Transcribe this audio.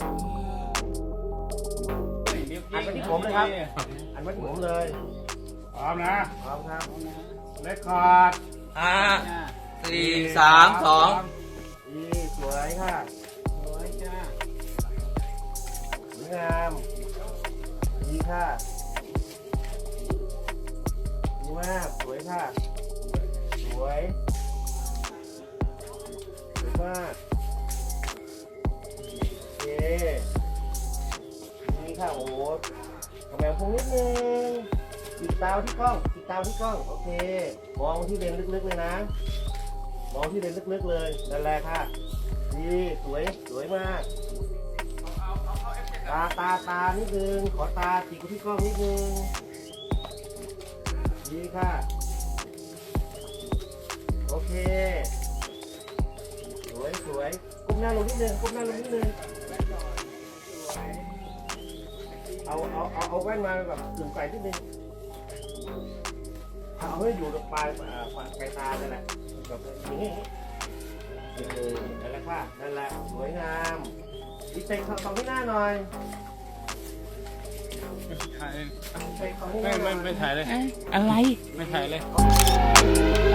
อันมาที่ผมเลยครับ อันมาที่ผมเลยพร้อมนะพร้อมครับเลคคอร์ดห้าสี่สามสองดีสวยค่ะสวยจ้าสวยงามดีค่ะดีมากสวยค่ะ สวยสวยมาก คดีค่ะโอ้โหกระแบงพุงนิดนึงจิกตาวที่กล้องจิกตาวที่กล้องโอเค มองที่เลนลึกๆเลยนะ มองที่เลนลึกๆเลยนั่นแหละค่ะดีสวยสวยมากตาตาตานิดนึงขอตาจิกที่กล้องนิดนึงดีค่ะ โอเค สวยสวยก้มหน้าลงนิดนึงก้มหน้าลงนิดนึง เอาเอาเอาเอาแว่นมาแบบถึงไกลนิดนึงเอาให้อยู่ตรงปลายอ่าปลายปลายตานั่นแหละแบบอย่างนี้เออนั่นแหละค่ะนั่นแหละสวยงามดีเซ็กสองที่หน้าหน่อยถ่ายเซ็กสองที่หไม่น้าหน่ไม่อย ไม่ถ่ายเลยอะไร ไม่ถ่ายเลยเ